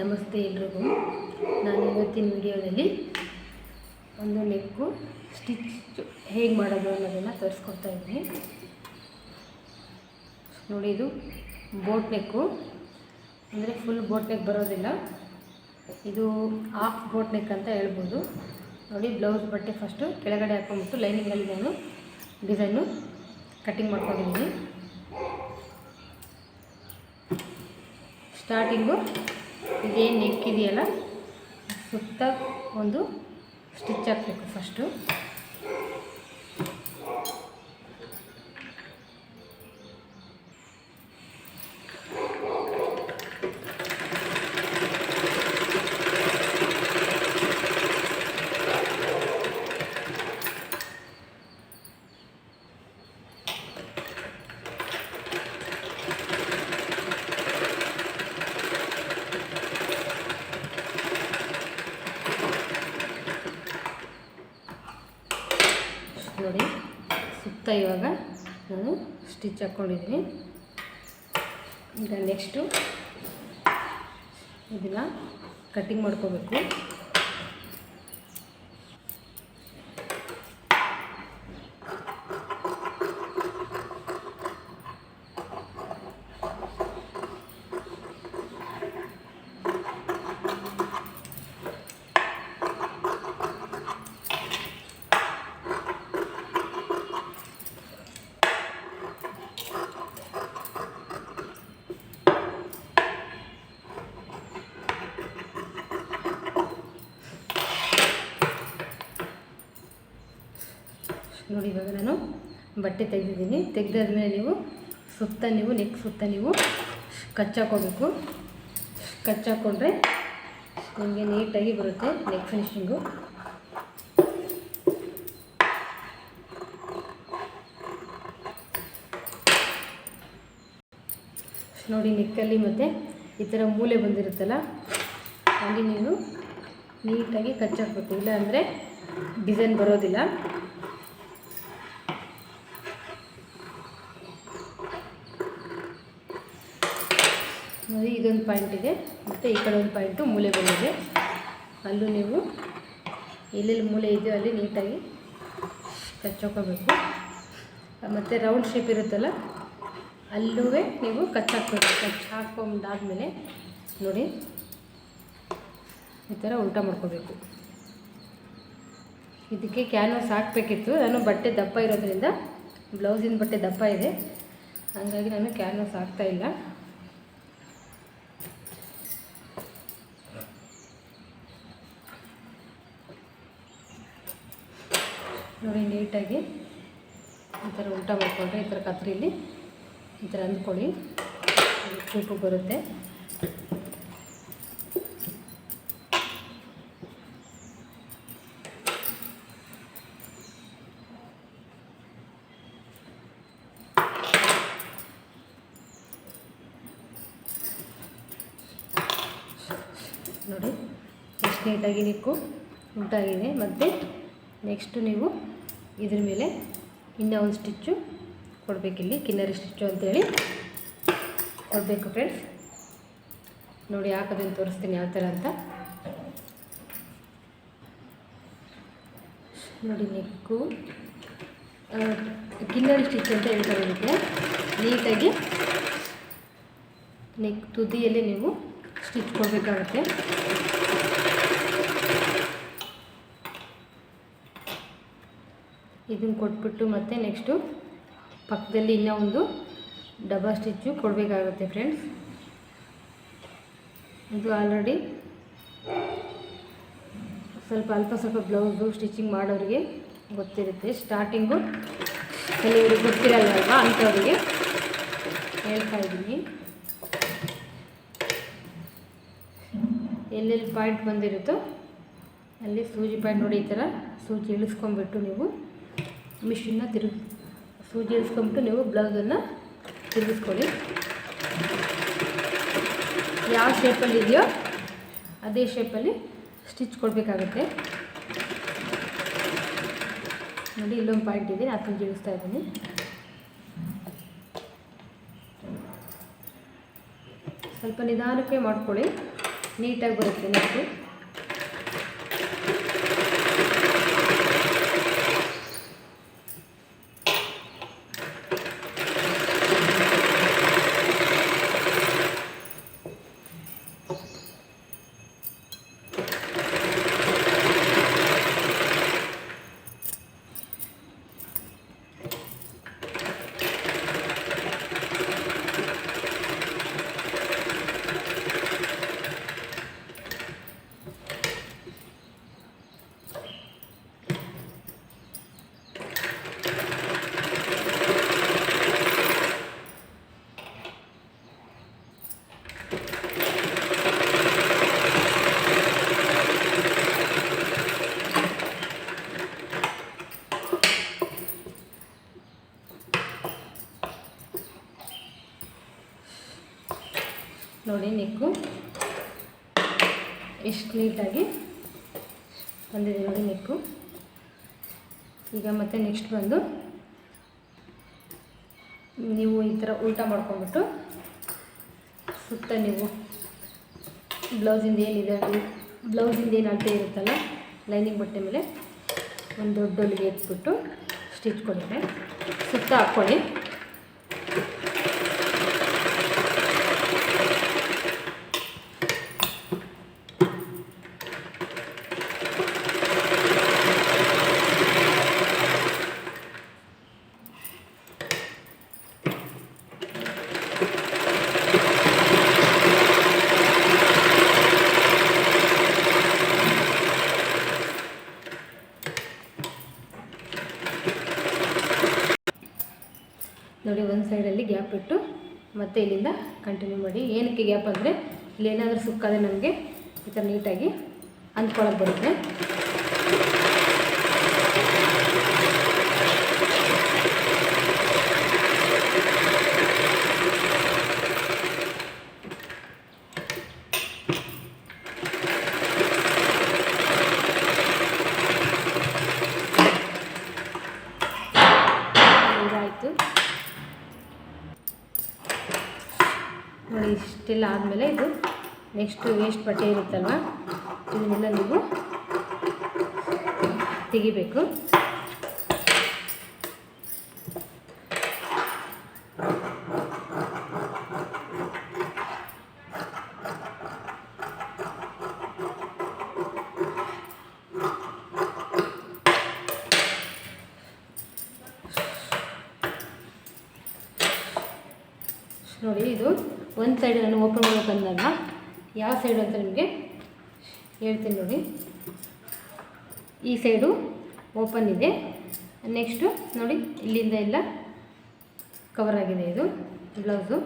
ನಮಸ್ತೆ ಎಲ್ರಿಗೂ. ನಾನು ಇವತ್ತಿನ ವಿಡಿಯೋದಲ್ಲಿ ಒಂದು ನೆಕ್ಕು ಸ್ಟಿಚ್ ಹೇಗೆ ಮಾಡೋದು ಅನ್ನೋದನ್ನು ತೋರಿಸ್ಕೊಡ್ತಾ ಇದ್ದೀನಿ. ನೋಡಿ, ಇದು ಬೋಟ್ ನೆಕ್ಕು. ಅಂದರೆ ಫುಲ್ ಬೋಟ್ ನೆಕ್ ಬರೋದಿಲ್ಲ. ಇದು ಹಾಫ್ ಬೋಟ್ ನೆಕ್ ಅಂತ ಹೇಳ್ಬೋದು. ನೋಡಿ ಬ್ಲೌಸ್ ಬಟ್ಟೆ ಫಸ್ಟು ಕೆಳಗಡೆ ಹಾಕ್ಕೊಂಬಿಟ್ಟು ಲೈನಿಂಗಲ್ಲಿ ನಾನು ಡಿಸೈನು ಕಟ್ಟಿಂಗ್ ಮಾಡ್ಕೊಂಡಿದ್ದೀನಿ. ಸ್ಟಾರ್ಟಿಂಗು ಇದೇನು ನೆಕ್ ಇದೆಯಲ್ಲ? ಸುತ್ತ ಒಂದು ಸ್ಟಿಚ್ ಹಾಕಬೇಕು ಫಸ್ಟು ನೋಡಿ ಸುತ್ತ ಇವಾಗ ನಾನು ಸ್ಟಿಚ್ ಹಾಕ್ಕೊಂಡಿದ್ದೀನಿ ಈಗ ನೆಕ್ಸ್ಟು ಇದನ್ನು ಕಟ್ಟಿಂಗ್ ಮಾಡ್ಕೋಬೇಕು. ನೋಡಿ, ಇವಾಗ ನಾನು ಬಟ್ಟೆ ತೆಗೆದಿದ್ದೀನಿ. ತೆಗೆದಾದ್ಮೇಲೆ ನೀವು ಸುತ್ತ ನೀವು ನೆಕ್ ಸುತ್ತ ನೀವು ಕಚ್ಚಾಕೋಬೇಕು ಕಚ್ಚಾಕೊಂಡ್ರೆ ನಿಮಗೆ ನೀಟಾಗಿ ಬರುತ್ತೆ ನೆಕ್ ಫಿನಿಷಿಂಗು ನೋಡಿ ನೆಕ್ಕಲ್ಲಿ ಮತ್ತು ಈ ಥರ ಮೂಲೆ ಬಂದಿರುತ್ತಲ್ಲ, ಅಲ್ಲಿ ನೀವು ನೀಟಾಗಿ ಕಚ್ಚಾಕ್ಬೇಕು ಇಲ್ಲ ಅಂದರೆ ಡಿಸೈನ್ ಬರೋದಿಲ್ಲ. ನೋಡಿ, ಇದೊಂದು ಪಾಯಿಂಟ್ ಇದೆ. ಮತ್ತು ಈ ಕಡೆ ಒಂದು ಪಾಯಿಂಟು, ಮೂಲೆ ಬಂದಿದೆ ಅಲ್ಲೂ ನೀವು ಎಲ್ಲೆಲ್ಲಿ ಮೂಲೆ ಇದೆಯೋ ಅಲ್ಲಿ ನೀಟಾಗಿ ಕಚ್ಚಾಕೋಬೇಕು ಮತ್ತು ರೌಂಡ್ ಶೇಪ್ ಇರುತ್ತಲ್ಲ ಅಲ್ಲೂ ನೀವು ಕಚ್ಚಾಕ್ಬೇಕು ಕಚ್ಚಿ ಹಾಕೊಂಡಾದ್ಮೇಲೆ ನೋಡಿ, ಈ ಥರ ಉಲ್ಟಾ ಮಾಡ್ಕೋಬೇಕು. ಇದಕ್ಕೆ ಕ್ಯಾನ್ವಾಸ್ ಹಾಕಬೇಕಿತ್ತು. ನಾನು ಬಟ್ಟೆ ದಪ್ಪ ಇರೋದ್ರಿಂದ, ಬ್ಲೌಸಿನ ಬಟ್ಟೆ ದಪ್ಪ ಇದೆ. ಹಾಗಾಗಿ ನಾನು ಕ್ಯಾನ್ವಾಸ್ ಹಾಕ್ತಾ ಇಲ್ಲ ನೋಡಿ, ನೀಟಾಗಿ ಈ ಥರ ಊಟ ಮಾಡಿಕೊಂಡ್ರೆ ಈ ಥರ ಕತ್ರಿಲಿ ಈ ಥರ ಅಂದ್ಕೊಳ್ಳಿ. ಉಪ್ಪು ಬರುತ್ತೆ. ನೋಡಿ, ಎಷ್ಟು ನೀಟಾಗಿ ನಿಕ್ಕು ಉಂಟಾಗಿದೆ ಮತ್ತು ನೆಕ್ಸ್ಟು ನೀವು ಇದ್ರ ಮೇಲೆ ಇನ್ನೂ ಒಂದು ಸ್ಟಿಚ್ಚು ಕೊಡಬೇಕಿಲ್ಲಿ ಕಿನ್ನರಿ ಸ್ಟಿಚ್ಚು ಅಂತೇಳಿ. ಕೊಡಬೇಕು ಫ್ರೆಂಡ್ಸ್ ನೋಡಿ ಹಾಕೋದನ್ನು ತೋರಿಸ್ತೀನಿ ಯಾವ ಥರ ಅಂತ. ನೋಡಿ ನೆಕ್ಕು. ಕಿನ್ನರಿ ಸ್ಟಿಚ್ ಅಂತ ಹೇಳ್ತಾರೆ ಇದಕ್ಕೆ. ನೀಟಾಗಿ ನೆಕ್ ತುದಿಯಲ್ಲಿ ನೀವು ಸ್ಟಿಚ್ ಕೊಡಬೇಕಾಗುತ್ತೆ. ಇದನ್ನು ಕೊಟ್ಬಿಟ್ಟು ಮತ್ತೆ ನೆಕ್ಸ್ಟು ಪಕ್ಕದಲ್ಲಿ ಇನ್ನೂ ಒಂದು ಡಬಲ್ ಸ್ಟಿಚ್ಚು ಕೊಡಬೇಕಾಗುತ್ತೆ ಫ್ರೆಂಡ್ಸ್ ಇದು ಆಲ್ರೆಡಿ ಸ್ವಲ್ಪ ಅಲ್ಪ ಸ್ವಲ್ಪ ಬ್ಲೌಸು ಸ್ಟಿಚಿಂಗ್ ಮಾಡೋರಿಗೆ ಗೊತ್ತಿರುತ್ತೆ. ಸ್ಟಾರ್ಟಿಂಗು ಕೆಲವರಿಗೆ ಗೊತ್ತಿರಲ್ಲ ಅಲ್ವಾ ಅಂಥವ್ರಿಗೆ ಹೇಳ್ತಾ ಇದ್ದೀನಿ. ಎಲ್ಲೆಲ್ಲಿ ಪಾಯಿಂಟ್ ಬಂದಿರುತ್ತೋ ಅಲ್ಲಿ ಸೂಜಿ ಪಾಯಿಂಟ್ ನೋಡಿ ಈ ಥರ ಸೂಜಿ ಇಳಿಸ್ಕೊಂಬಿಟ್ಟು ನೀವು ಮಿಷಿನ್ನ ತಿರುಗಿ ಸೂಜಿ ಇಳಿಸ್ಕೊಂಬಿಟ್ಟು ನೀವು ಬ್ಲೌಸನ್ನು ತಿರುಗಿಸ್ಕೊಳ್ಳಿ. ಯಾವ ಶೇಪಲ್ಲಿ ಇದೆಯೋ ಅದೇ ಶೇಪಲ್ಲಿ ಸ್ಟಿಚ್ ಕೊಡಬೇಕಾಗುತ್ತೆ. ನೋಡಿ, ಇಲ್ಲೊಂದು ಪಾಯಿಂಟ್ ಇದೆ, ನಾನು ಜೋಡಿಸ್ತಾ ಇದ್ದೀನಿ. ಸ್ವಲ್ಪ ನಿಧಾನಕ್ಕೆ ಮಾಡ್ಕೊಳ್ಳಿ. ನೀಟಾಗಿ ಬರುತ್ತೆ ನೆಕ್ಕು ನೋಡಿ ನೆಕ್ಕು. ಎಷ್ಟು ನೀಟಾಗಿ ಬಂದಿದೆ ನೋಡಿ ನೆಕ್ಕು. ಈಗ ಮತ್ತೆ ನೆಕ್ಸ್ಟ್ ಬಂದು ನೀವು ಈ ಥರ ಊಟ ಮಾಡ್ಕೊಂಬಿಟ್ಟು ಸುತ್ತ ನೀವು ಬ್ಲೌಸಿಂದ ಏನಿದೆ ಬ್ಲೌಸಿಂದ ಏನು ಅಳತೆ ಇರುತ್ತಲ್ಲ, ಲೈನಿಂಗ್ ಬಟ್ಟೆ ಮೇಲೆ ಒಂದು ದೊಡ್ಡ ಹೊಲಿಗೆ ಎತ್ಬಿಟ್ಟು ಸ್ಟಿಚ್ ಕೊಡಿದೆ ಸುತ್ತ ಹಾಕ್ಕೊಳ್ಳಿ ನೋಡಿ ಒಂದು ಇಟ್ಟು ಮತ್ತೆ ಇಲ್ಲಿಂದ ಕಂಟಿನ್ಯೂ ಮಾಡಿ. ಏನಕ್ಕೆ ಗ್ಯಾಪ್ ಅಂದರೆ ಇಲ್ಲಿ ಏನಾದರೂ ಸುಕ್ಕಾದರೆ ನಮಗೆ ಈ ಥರ ನೀಟಾಗಿ ಅಂದ್ಕೊಳ್ಳೋಕೆ ಬರುತ್ತೆ ಇದಾಯಿತು ನೋಡಿ ಇಷ್ಟೆಲ್ಲ ಆದಮೇಲೆ ಇದು ನೆಕ್ಸ್ಟ್ ವೇಸ್ಟ್ ಬಟ್ಟೆ ಇರುತ್ತಲ್ವ? ಇದನ್ನೆಲ್ಲ ನೀವು ತೆಗಿಬೇಕು ನೋಡಿ ಇದು ಒಂದು ಸೈಡ್ ನಾನು ಓಪನ್ ಮಾಡ್ಬೇಕಂದಾಗ ಯಾವ ಸೈಡ್ ಅಂತ ನಿಮಗೆ ಹೇಳ್ತೀನಿ ನೋಡಿ. ಈ ಸೈಡು ಓಪನ್ ಇದೆ. ನೆಕ್ಸ್ಟು ನೋಡಿ, ಇಲ್ಲಿಂದ ಎಲ್ಲ ಕವರ್ ಆಗಿದೆ ಇದು ಬ್ಲೌಸು